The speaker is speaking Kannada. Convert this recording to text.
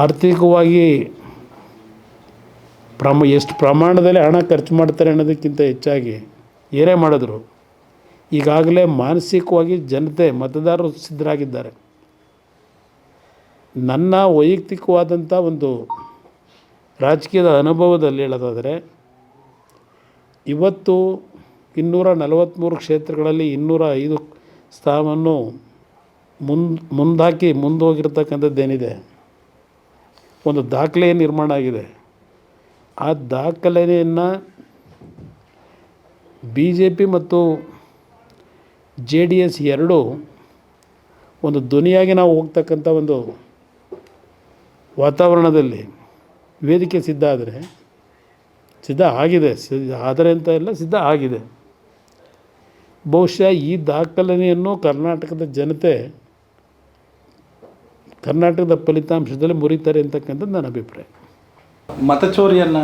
ಆರ್ಥಿಕವಾಗಿ ಪ್ರಮ, ಎಷ್ಟು ಪ್ರಮಾಣದಲ್ಲಿ ಹಣ ಖರ್ಚು ಮಾಡ್ತಾರೆ ಅನ್ನೋದಕ್ಕಿಂತ ಹೆಚ್ಚಾಗಿ ಏನೇ ಮಾಡಿದ್ರು ಈಗಾಗಲೇ ಮಾನಸಿಕವಾಗಿ ಜನತೆ ಮತದಾರರು ಸಿದ್ಧರಾಗಿದ್ದಾರೆ. ನನ್ನ ವೈಯಕ್ತಿಕವಾದಂಥ ಒಂದು ರಾಜಕೀಯದ ಅನುಭವದಲ್ಲಿ ಹೇಳೋದಾದರೆ ಇವತ್ತು ಇನ್ನೂರ ನಲವತ್ತ್ಮೂರು ಕ್ಷೇತ್ರಗಳಲ್ಲಿ ಇನ್ನೂರ ಐದು ಸ್ಥಾನವನ್ನು ಮುಂದೆ ಮುಂದಾಕಿ ಮುಂದೋಗಿರ್ತಕ್ಕಂಥದ್ದೇನಿದೆ ಒಂದು ದಾಖಲೆ ನಿರ್ಮಾಣ ಆಗಿದೆ. ಆ ದಾಖಲೆಯನ್ನು ಬಿ ಜೆ ಪಿ ಮತ್ತು ಜೆ ಡಿ ಎಸ್ ಎರಡೂ ಒಂದು ಧ್ವನಿಯಾಗಿ ನಾವು ಹೋಗ್ತಕ್ಕಂಥ ಒಂದು ವಾತಾವರಣದಲ್ಲಿ ವೇದಿಕೆ ಸಿದ್ಧ ಆದರೆ, ಸಿದ್ಧ ಆಗಿದೆ. ಆದರೆ ಅಂತ ಇಲ್ಲ, ಸಿದ್ಧ ಆಗಿದೆ. ಬಹುಶಃ ಈ ದಾಖಲೆಯನ್ನು ಕರ್ನಾಟಕದ ಜನತೆ ಕರ್ನಾಟಕದ ಫಲಿತಾಂಶದಲ್ಲಿ ಮುರಿತಾರೆ ಅಂತಕ್ಕಂಥದ್ದು ನನ್ನ ಅಭಿಪ್ರಾಯ. ಮತಚೋರಿಯನ್ನು